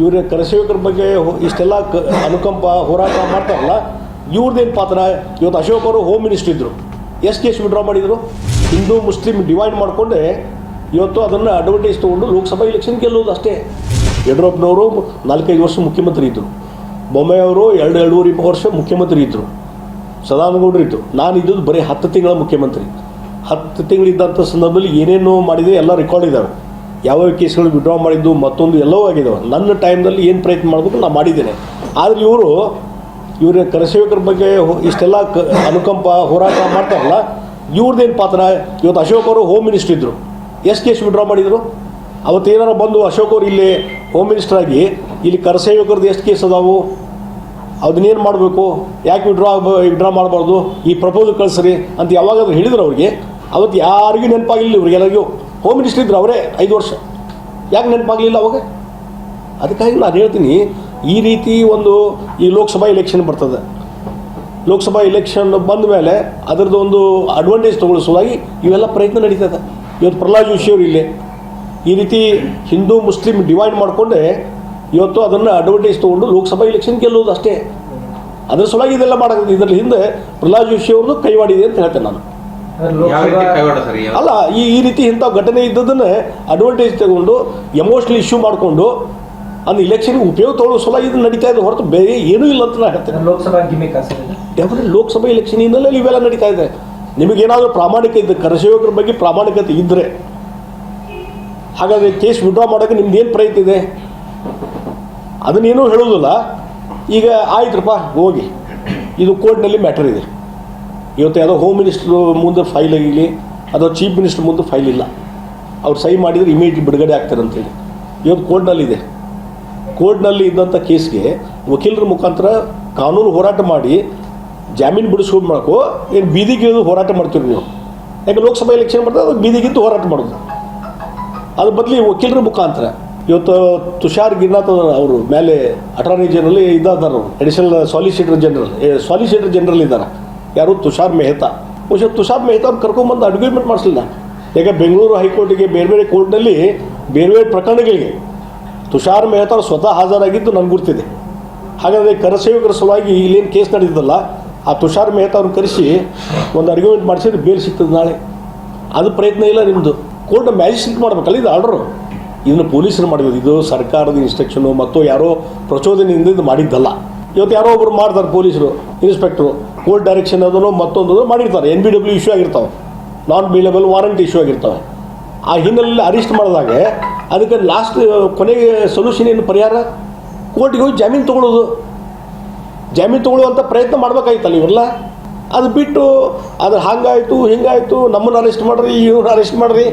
ಇವ್ರ ಕರಸೇವಕರ ಬಗ್ಗೆ ಇಷ್ಟೆಲ್ಲ ಕ ಅನುಕಂಪ ಹೋರಾಟ ಮಾಡ್ತಾರಲ್ಲ ಇವ್ರದ್ದೇನು ಪಾತ್ರ? ಇವತ್ತು ಅಶೋಕ್ ಅವರು ಹೋಮ್ ಮಿನಿಸ್ಟರ್ ಇದ್ದರು ಎಷ್ಟು ಕೇಸ್ ವಿಡ್ರಾ ಮಾಡಿದರು. ಹಿಂದೂ, ಮುಸ್ಲಿಂ ಡಿವೈಡ್ ಮಾಡಿಕೊಂಡೆ, ಇವತ್ತು ಅದನ್ನು ಅಡ್ವರ್ಟೈಸ್ ತೊಗೊಂಡು ಲೋಕಸಭಾ ಎಲೆಕ್ಷನ್ ಗೆಲ್ಲೋದು ಅಷ್ಟೇ. ಯಡಿಯೂರಪ್ಪನವರು ನಾಲ್ಕೈದು ವರ್ಷ ಮುಖ್ಯಮಂತ್ರಿ ಇದ್ದರು ಬೊಮ್ಮೆ ಅವರು ಎರಡು, ಎರಡೂವರೆ ವರ್ಷ ಮುಖ್ಯಮಂತ್ರಿ ಇದ್ದರು ಸದಾನಗೌಡರು ಇತ್ತು ನಾನು ಇದ್ದದ್ದು ಬರೀ ಹತ್ತು ತಿಂಗಳ ಮುಖ್ಯಮಂತ್ರಿ. ಹತ್ತು ತಿಂಗಳಿದ್ದಂಥ ಸಂದರ್ಭದಲ್ಲಿ ಏನೇನು ಮಾಡಿದೆ ಎಲ್ಲ ರೆಕಾರ್ಡ್ ಇದ್ದಾವೆ ಯಾವ್ಯಾವ ಕೇಸ್ಗಳು ವಿಡ್ರಾ ಮಾಡಿದ್ದು ಮತ್ತೊಂದು ಎಲ್ಲವೂ ಆಗಿದ್ದಾವೆ ನನ್ನ ಟೈಮ್ನಲ್ಲಿ ಏನು ಪ್ರಯತ್ನ ಮಾಡಬೇಕು ನಾನು ಮಾಡಿದ್ದೇನೆ. ಆದರೆ ಇವರು, ಇವರ ಕರಸೇವಕರ ಬಗ್ಗೆ ಇಷ್ಟೆಲ್ಲ ಕ, ಅನುಕಂಪ, ಹೋರಾಟ ಮಾಡ್ತಾರಲ್ಲ ಇವ್ರದ್ದೇನು ಪಾತ್ರ? ಇವತ್ತು ಅಶೋಕ್ ಅವರು ಹೋಮ್ ಮಿನಿಸ್ಟರ್ ಇದ್ದರು ಎಷ್ಟು ಕೇಸ್ ವಿಡ್ರಾ ಮಾಡಿದರು? ಅವತ್ತು ಏನಾರ ಬಂದು ಅಶೋಕ್ ಅವರು ಇಲ್ಲಿ ಹೋಮ್ ಮಿನಿಸ್ಟರ್ ಆಗಿ, ಇಲ್ಲಿ ಕರಸೇವಕರದ್ದು ಎಷ್ಟು ಕೇಸ್ ಅದಾವು? ಅದನ್ನೇನು ಮಾಡಬೇಕು? ಯಾಕೆ ವಿಡ್ರಾ ವಿಡ್ರಾ ಮಾಡಬಾರ್ದು? ಈ ಪ್ರಪೋಸಲ್ ಕಳಿಸ್ರಿ ಅಂತ ಯಾವಾಗಾದ್ರೂ ಹೇಳಿದ್ರು ಅವ್ರಿಗೆ? ಅವತ್ತು ಯಾರಿಗೂ ನೆನಪಾಗಲಿಲ್ಲ ಇವ್ರಿಗೆಲ್ಲರಿಗೂ ಹೋಮ್ ಮಿನಿಸ್ಟರ್ ಇದ್ರು ಅವರೇ ಐದು ವರ್ಷ. ಯಾಕೆ ನೆನಪಾಗಲಿಲ್ಲ ಅವಾಗ? ಅದಕ್ಕಾಗಿ ನಾನು ಹೇಳ್ತೀನಿ, ಈ ರೀತಿ ಒಂದು ಈ ಲೋಕಸಭಾ ಎಲೆಕ್ಷನ್ ಬರ್ತದೆ. ಲೋಕಸಭಾ ಎಲೆಕ್ಷನ್ ಬಂದ ಮೇಲೆ ಅದರದ್ದು ಒಂದು ಅಡ್ವಾಂಟೇಜ್ ತಗೊಳಿಸುವುದಾಗಿ ಇವೆಲ್ಲ ಪ್ರಯತ್ನ ನಡೀತದೆ ಇವತ್ತು ಪ್ರಹ್ಲಾದ್ ಜೋಶಿ ಅವರು ಇಲ್ಲೇ. ಈ ರೀತಿ ಹಿಂದೂ, ಮುಸ್ಲಿಂ ಡಿವೈಡ್ ಮಾಡಿಕೊಂಡೆ ಇವತ್ತು ಅದನ್ನು ಅಡ್ವಾಂಟೇಜ್ ತೊಗೊಂಡು ಲೋಕಸಭಾ ಎಲೆಕ್ಷನ್ ಗೆಲ್ಲೋದು ಅಷ್ಟೇ. ಅದರ ಸಲುವಾಗಿ ಇದೆಲ್ಲ ಮಾಡೋದು ಇದರ ಹಿಂದೆ ಪ್ರಹ್ಲಾದ್ ಜೋಶಿ ಅವ್ರದ್ದು ಕೈವಾಡಿದೆ ಅಂತ ಹೇಳ್ತೇನೆ ನಾನು. ಅಲ್ಲ ಈ ಈ ರೀತಿ ಇಂಥ ಘಟನೆ ಇದ್ದದನ್ನೇ ಅಡ್ವಾಂಟೇಜ್ ತಗೊಂಡು ಎಮೋಷ್ನಲ್ ಇಶ್ಯೂ ಮಾಡಿಕೊಂಡು ಅದು ಇಲೆಕ್ಷನ್ ಉಪಯೋಗ ತಗೊಳ್ಳೋ ಸಲ ಇದು ನಡೀತಾ ಇದೆ ಹೊರತು ಬೇರೆ ಏನೂ ಇಲ್ಲ ಅಂತ ನಾನು ಹೇಳ್ತೇನೆ. ಲೋಕಸಭಾ ಗಿಮಿಕ್ ಲೋಕಸಭಾ ಎಲೆಕ್ಷನ್ ಹಿನ್ನೆಲೆಯಲ್ಲಿ ಇವೆಲ್ಲ ನಡೀತಾ ಇದೆ. ನಿಮಗೇನಾದರೂ ಪ್ರಾಮಾಣಿಕ ಇದ್ದ ಕರಸೇವಕರ ಬಗ್ಗೆ ಪ್ರಾಮಾಣಿಕತೆ ಇದ್ದರೆ ಹಾಗಾದರೆ ಕೇಸ್ ವಿಡ್ರಾ ಮಾಡೋಕ್ಕೆ ನಿಮ್ದು ಏನು ಪ್ರಯತ್ನ ಇದೆ? ಅದನ್ನೇನೂ ಹೇಳೋದಿಲ್ಲ ಈಗ ಆಯ್ತರಪ್ಪ ಹೋಗಿ. ಇದು ಕೋರ್ಟ್ನಲ್ಲಿ ಮ್ಯಾಟರ್ ಇದೆ. ಇವತ್ತು ಯಾವುದೋ ಹೋಮ್ ಮಿನಿಸ್ಟ್ರು ಮುಂದೆ ಫೈಲ್ ಆಗಿರಲಿ ಅಥವಾ ಚೀಫ್ ಮಿನಿಸ್ಟ್ರ್ ಮುಂದೆ ಫೈಲ್ ಇಲ್ಲ. ಅವ್ರು ಸಹಿ ಮಾಡಿದರೆ ಇಮಿಡಿಯೇಟ್ ಬಿಡುಗಡೆ ಆಗ್ತಾರೆ ಅಂತೇಳಿ ಇವತ್ತು ಕೋರ್ಟ್ನಲ್ಲಿದೆ ಕೋರ್ಟ್ನಲ್ಲಿ ಇದ್ದಂಥ ಕೇಸ್ಗೆ ವಕೀಲರ ಮುಖಾಂತರ ಕಾನೂನು ಹೋರಾಟ ಮಾಡಿ ಜಾಮೀನು ಬಿಡಿಸ್ಕೊಂಡು ಮಾಡಕ್ಕೋ ಏನು ಬೀದಿಗಿಳಿದು ಹೋರಾಟ ಮಾಡ್ತೀರಿ ನೀವು? ಯಾಕೆ ಲೋಕಸಭಾ ಎಲೆಕ್ಷನ್ ಬರ್ತದೆ ಅದು ಬೀದಿಗಿದ್ದು ಹೋರಾಟ ಮಾಡೋದು? ಅದ್ರ ಬದಲಿ ವಕೀಲರ ಮುಖಾಂತರ ಇವತ್ತು ತುಷಾರ್ ಗಿರ್ನಾಥ್ ಅವರು ಮೇಲೆ ಅಟಾರ್ನಿ ಜನರಲ್ ಇದ್ದಾರೆ ಅವರು. Additional solicitor general solicitor general ಇದ್ದಾರೆ ಯಾರು ತುಷಾರ್ ಮೆಹ್ತಾ? ಬಹುಶಃ ತುಷಾರ್ ಮೆಹ್ತಾ ಅವ್ರು ಕರ್ಕೊಂಬಂದು ಅಡ್ಗ್ರಿಮೆಂಟ್ ಮಾಡಿಸಲಿಲ್ಲ ಈಗ ಬೆಂಗಳೂರು ಹೈಕೋರ್ಟಿಗೆ ಬೇರೆ ಬೇರೆ ಕೋರ್ಟ್ನಲ್ಲಿ ಬೇರೆ ಬೇರೆ ಪ್ರಕರಣಗಳಿಗೆ ತುಷಾರ್ ಮೆಹ್ತಾ ಸ್ವತಃ ಹಾಜರಾಗಿದ್ದು ನನಗೆ ಗುರ್ತಿದೆ. ಹಾಗಾದರೆ ಕರಸೇವಕರ ಸಲುವಾಗಿ ಇಲ್ಲೇನು ಕೇಸ್ ನಡೆದಿದ್ದಲ್ಲ ಆ ತುಷಾರ್ ಮೆಹ್ತಾ ಅವ್ರನ್ನ ಕರೆಸಿ ಒಂದು ಅರ್ಗ್ಯುಮೆಂಟ್ ಮಾಡಿಸಿದ್ರೆ ಬೇಲ್ ಸಿಗ್ತದೆ ನಾಳೆ. ಅದು ಪ್ರಯತ್ನ ಇಲ್ಲ ನಿಮ್ಮದು ಕೋರ್ಟ್ ಮ್ಯಾಜಿಸ್ಟ್ರೇಟ್ ಮಾಡಬೇಕಲ್ಲ ಇದು ಆರ್ಡರು ಇದನ್ನು ಪೊಲೀಸರು ಮಾಡಿರೋದು. ಇದು ಸರ್ಕಾರದ ಇನ್ಸ್ಟ್ರಕ್ಷನು ಮತ್ತು ಯಾರೋ ಪ್ರಚೋದನೆಯಿಂದ ಇದು ಮಾಡಿದ್ದಲ್ಲ. ಇವತ್ತು ಯಾರೋ ಒಬ್ಬರು ಮಾಡ್ತಾರೆ ಪೊಲೀಸರು ಇನ್ಸ್ಪೆಕ್ಟ್ರು ಕೋರ್ಟ್ ಡೈರೆಕ್ಷನ್ ಅದನ್ನು ಮತ್ತೊಂದು ಮಾಡಿರ್ತಾರೆ. ಎನ್ ಬಿ ಡಬ್ಲ್ಯೂ ಇಶ್ಯೂ ಆಗಿರ್ತಾವೆ. ನಾನ್ ಬಿಲೇಬಲ್ ವಾರಂಟಿ ಇಶ್ಯೂ ಆಗಿರ್ತವೆ. ಆ ಹಿನ್ನೆಲೆಯಲ್ಲಿ ಅರೆಸ್ಟ್ ಮಾಡಿದಾಗ ಅದಕ್ಕೆ ಲಾಸ್ಟ್ ಕೊನೆಗೆ ಸೊಲ್ಯೂಷನ್ ಏನು ಪರಿಹಾರ? ಕೋರ್ಟಿಗೆ ಹೋಗಿ ಜಾಮೀನು ತೊಗೊಳ್ಳೋದು. ಜಾಮೀನು ತೊಗೊಳ್ಳುವಂಥ ಪ್ರಯತ್ನ ಮಾಡ್ಬೇಕಾಯ್ತಲ್ಲ ಇವೆಲ್ಲ ಅದು ಬಿಟ್ಟು ಅದು ಹಾಗಾಯಿತು, ಹಿಂಗಾಯಿತು, ನಮ್ಮನ್ನು ಅರೆಸ್ಟ್ ಮಾಡ್ರಿ, ಇವ್ರನ್ನ ಅರೆಸ್ಟ್ ಮಾಡ್ರಿ.